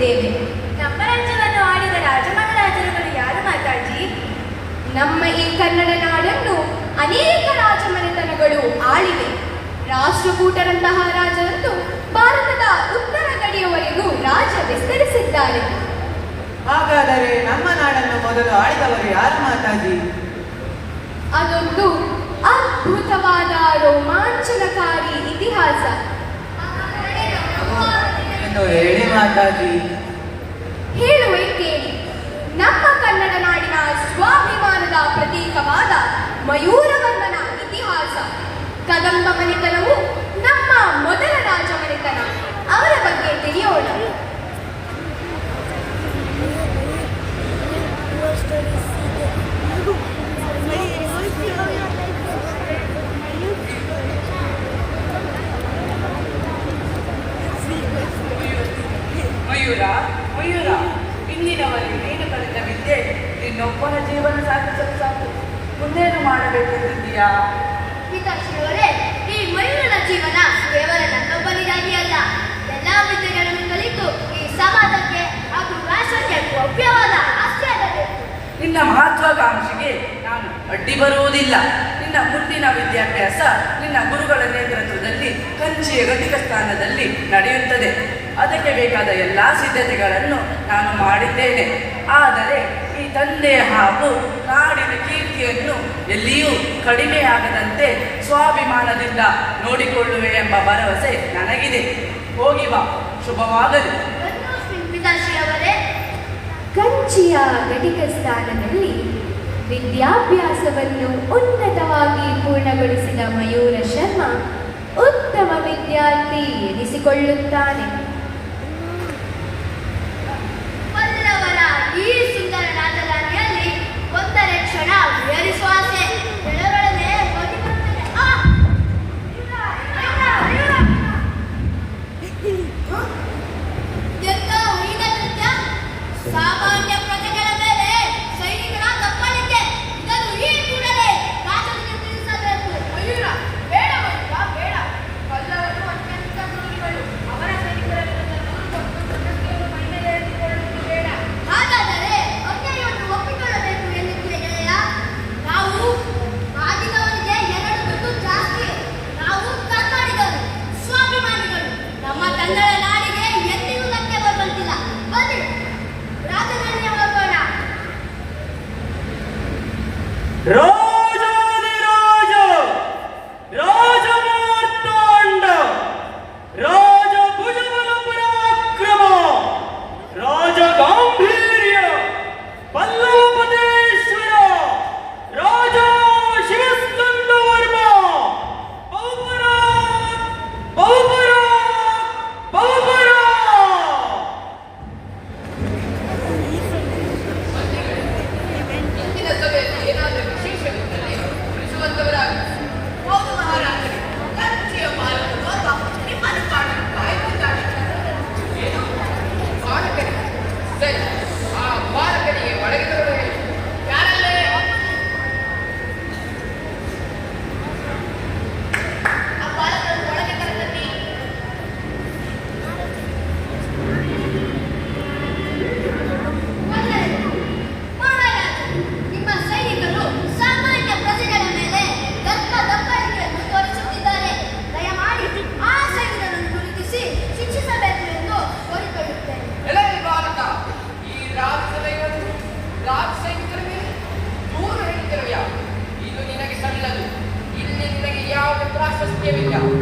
ತಿಳಿದಿದ್ದೇವೆ ನಮ್ಮ ರಾಜ್ಯವನ್ನು ಆಳಿದ ರಾಜಮಹಾರಾಜರುಗಳು ಯಾರು ಮಾತಾಡ್ರಿ ನಮ್ಮ ಈ ಕನ್ನಡ ನಾಡನ್ನು ಅನೇಕ ರಾಜಮನೆತನಗಳು ಆಳಿವೆ. ರಾಷ್ಟ್ರಕೂಟರಂತಹ ರಾಜರಂತೂ ಭಾರತದ ಉತ್ತರ ಗಡಿಯವರೆಗೂ ರಾಜ ವಿಸ್ತರಿಸಿದ್ದಾರೆ. ಹಾಗಾದರೆ ನಮ್ಮ ನಾಡನ್ನು ಮೊದಲು ಆಳಿದವರು ಯಾರು ಮಾತಾಜಿ ಅದೊಂದು ಅದ್ಭುತವಾದ ರೋಮಾಂಚನಕಾರಿ ಇತಿಹಾಸ. ಎಂದು ಹೇಳಿ ಮಾತಾಡಿ. ಹೇಳುವೆ ಕೇಳಿ ನಮ್ಮ ಕನ್ನಡ ನಾಡಿನ ಸ್ವಾಭಿಮಾನದ ಪ್ರತೀಕವಾದ ಮಯೂರವಂದನ ಇತಿಹಾಸ. ಕದಂಬ ಮನೆತನವು ನಮ್ಮ ಮೊದಲ ರಾಜ ಮನೆತನ ಅವರ ಬಗ್ಗೆ ತಿಳಿಯೋಣ. ಮಯೂರ ಮಯೂರ ಇಂದಿನವರೆಗೆ ನೀನು ಕಲಿತ ವಿದ್ಯೆ ನಿನ್ನೊಬ್ಬನ ಜೀವನ ಸಾಧಿಸಲು ಸಾಕು. ಮುಂದೇನು ಮಾಡಬೇಕೆಂದಿದ್ದೀಯಾ ಪಿತಾಶ್ರೀಯವರೇ ಈ ಮಯೂರನ ಜೀವನ ಕೇವಲ ನನ್ನೊಬ್ಬನಿಗಾಗಿ ಅಲ್ಲ. ಎಲ್ಲ ವಿದ್ಯೆಗಳನ್ನು ಕಲಿತು ಈ ಸಮಾಜಕ್ಕೆ ಹಾಗೂ ರಾಷ್ಟ್ರಕ್ಕೆ ಭವ್ಯವಾದ ಆಸ್ತಿಯಾಗಬೇಕು ನಿನ್ನ ಮಹತ್ವಾಕಾಂಕ್ಷೆಗೆ ನಾನು ಅಡ್ಡಿ ಬರುವುದಿಲ್ಲ. ನಿನ್ನ ಮುಂದಿನ ವಿದ್ಯಾಭ್ಯಾಸ ನಿನ್ನ ಗುರುಗಳ ನೇತೃತ್ವದಲ್ಲಿ ಕಂಚಿಯ ಘಟಿಕ ಸ್ಥಾನದಲ್ಲಿ ನಡೆಯುತ್ತದೆ. ಅದಕ್ಕೆ ಬೇಕಾದ ಎಲ್ಲ ಸಿದ್ಧತೆಗಳನ್ನು ನಾನು ಮಾಡಿದ್ದೇನೆ. ಆದರೆ ಈ ತಂದೆ ಹಾಗೂ ನಾಡಿನ ಕೀರ್ತಿಯನ್ನು ಎಲ್ಲಿಯೂ ಕಡಿಮೆಯಾಗದಂತೆ ಸ್ವಾಭಿಮಾನದಿಂದ ನೋಡಿಕೊಳ್ಳುವೆ ಎಂಬ ಭರವಸೆ ನನಗಿದೆ. ಹೋಗಿ ಬಾ, ಶುಭವಾಗಲಿ. ಕಂಚಿಯ ಘಟಿಕ ಸ್ಥಾನದಲ್ಲಿ ವಿದ್ಯಾಭ್ಯಾಸವನ್ನು ಉನ್ನತವಾಗಿ ಪೂರ್ಣಗೊಳಿಸಿದ ಮಯೂರ ಶರ್ಮ ಉತ್ತಮ ವಿದ್ಯಾರ್ಥಿ ಎನಿಸಿಕೊಳ್ಳುತ್ತಾನೆ. Your response aspas, que é legal.